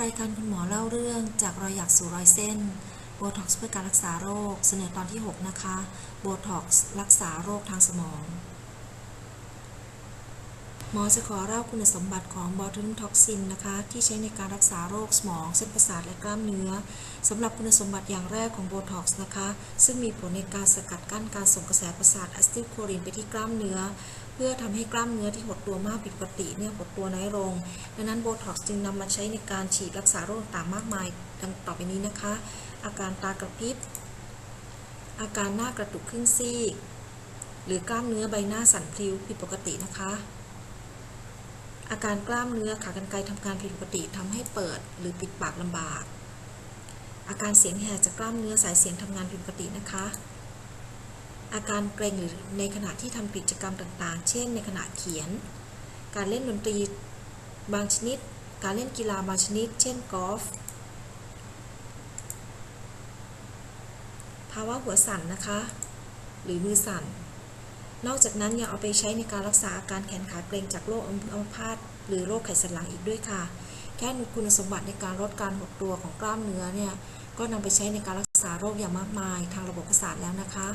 รายการคุณหมอเล่าเรื่องจากรอยหยักสู่รอยเส้นโบท็อกซ์เพื่อการรักษาโรค เสนอตอนที่ 6 นะคะโบท็อกซ์รักษาโรคทางสมอง หมอจะขอเล่าคุณสมบัติของบอทูลินท็อกซินนะคะ ที่ใช้ในการรักษาโรคสมอง เส้นประสาทและกล้ามเนื้อสำหรับคุณสมบัติอย่างแรกของโบท็อกซ์นะคะ ซึ่งมีผลในการสกัดกั้นการส่งกระแสประสาทอะซิติลโคลินไปที่กล้ามเนื้อ เพื่อทำให้กล้ามเนื้อที่หดตัวมากผิดปกติเนี่ยหดตัวน้อยลง ดังนั้นโบท็อกซ์จึงนำมาใช้ในการฉีดรักษาโรคต่างๆมากมาย ดังต่อไปนี้นะคะ อาการตากระพริบ อาการหน้ากระตุกครึ่งซีก หรือกล้ามเนื้อใบหน้าสั่นพลิ้วผิดปกตินะคะ อาการกล้ามเนื้อขากรรไกรทำงานผิดปกติทำให้เปิดหรือปิดปากลำบาก อาการเสียงแหบจากกล้ามเนื้อสายเสียงทำงานผิดปกตินะคะ อาการเกร็งหรือในขณะที่ทำกิจกรรมต่างๆ เช่น ในขณะเขียน การเล่นดนตรีบางชนิด การเล่นกีฬาบางชนิด เช่นกอล์ฟ ภาวะหัวสั่นนะคะ หรือมือสั่น นอกจากนั้นยังเอาไปใช้ในการรักษาอาการแขนขาเกร็งจากโรคอัมพาตหรือโรคไขสันหลังอีกด้วยค่ะ แค่คุณสมบัติในการลดการหดตัวของกล้ามเนื้อเนี่ย ก็นำไปใช้ในการรักษาโรคอย่างมากมาย ทางระบบประสาทแล้วนะคะ